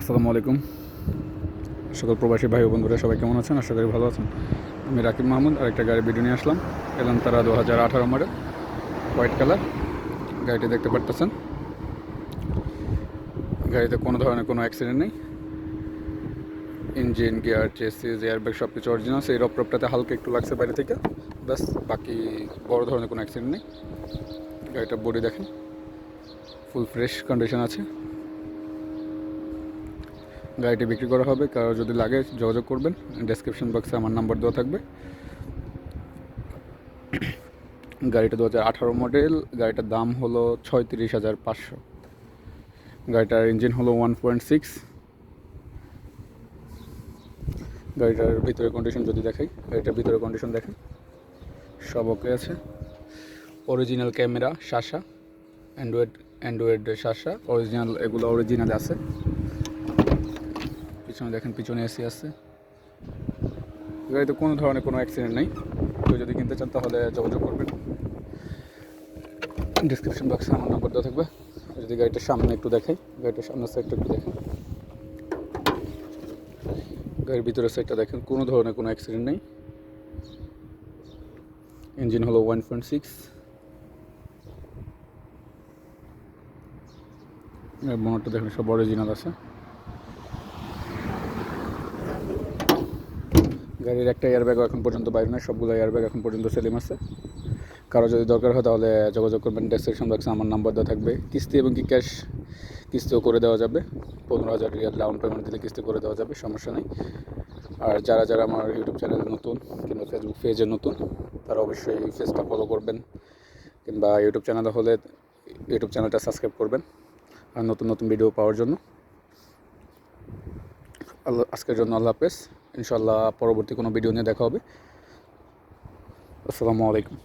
আসসালামু আলাইকুম। সকল প্রবাসী ভাই বন্ধুরা, সবাই কেমন আছেন? আশা করি ভালো আছেন। আমি রাকিব মাহমুদ আর একটা গাড়ি ভিডিও নিয়ে আসলাম। এলাম তারা দু হাজার আঠারো মডেল, হোয়াইট কালার। গাড়িটি দেখতে পারতেছেন। গাড়িতে কোনো ধরনের কোনো অ্যাক্সিডেন্ট নেই। ইঞ্জিন গিয়ার চেসিস এয়ারব্যাগ সব কিছু অরিজিনাল সেই রপ রপটাতে হালকা একটু লাগছে বাইরে থেকে। ব্যাস, বাকি বড় ধরনের কোনো অ্যাক্সিডেন্ট নেই। গাড়িটা বডি দেখেন। ফুল ফ্রেশ কন্ডিশন আছে। গাড়িটি বিক্রি করা হবে। কারও যদি লাগে, যোগাযোগ করবেন। ডেসক্রিপশন বক্সে আমার নাম্বার দেওয়া থাকবে। গাড়িটা দু হাজার আঠারো মডেল গাড়িটার দাম হলো ছয়ত্রিশ হাজার পাঁচশো। গাড়িটার ইঞ্জিন হলো ওয়ান পয়েন্ট সিক্স গাড়িটার ভিতরে কন্ডিশন যদি দেখাই, গাড়িটার ভিতরে কন্ডিশন দেখেন সব ওকে আছে। অরিজিনাল ক্যামেরা শাসা অ্যান্ড্রয়েড অ্যান্ড্রয়েড শাসা অরিজিনাল এগুলো অরিজিনাল আছে। পিছনে দেখেন, পিছনে এসি আছে। গাড়িতে কোনো ধরনের কোনো অ্যাক্সিডেন্ট নেই। কেউ যদি কিনতে চান তাহলে যোগাযোগ করবেন। ডিসক্রিপশন বক্সে আমার নাম্বার দেওয়া থাকবে। যদি গাড়িটার সামনে একটু দেখাই, গাড়িটার সামনের সাইডটা একটু দেখেন গাড়ির ভিতরের সাইডটা দেখেন, কোনো ধরনের কোনো অ্যাক্সিডেন্ট নেই। ইঞ্জিন হলো ওয়ান পয়েন্ট সিক্স মনোরটা দেখেন, সব অরিজিনাল আছে। গাড়ির একটা এয়ারব্যাগও এখন পর্যন্ত বাইরে নয় সবগুলো এয়ারব্যাগ এখন পর্যন্ত সেলিম আছে। কারও যদি দরকার হয় তাহলে যোগাযোগ করবেন ডেসক্রিপশন বক্সে আমার নাম্বার দেওয়া থাকবে। কিস্তি এবং কি ক্যাশ কিস্তিও করে দেওয়া যাবে। পনেরো হাজার রিয়াল ডাউন পেমেন্ট দিলে কিস্তি করে দেওয়া যাবে, সমস্যা নেই। আর যারা যারা আমার ইউটিউব চ্যানেলে নতুন কিংবা ফেসবুক পেজে নতুন, তারা অবশ্যই এই ফেসটা ফলো করবেন। কিংবা ইউটিউব চ্যানেলে হলে ইউটিউব চ্যানেলটা সাবস্ক্রাইব করবেন। আর নতুন নতুন ভিডিও পাওয়ার জন্য। আল্লাহ আজকের জন্য আল্লাহ হাফেজ। ইনশাল্লাহ পরবর্তী কোনো ভিডিও নিয়ে দেখা হবে। আসসালামু আলাইকুম।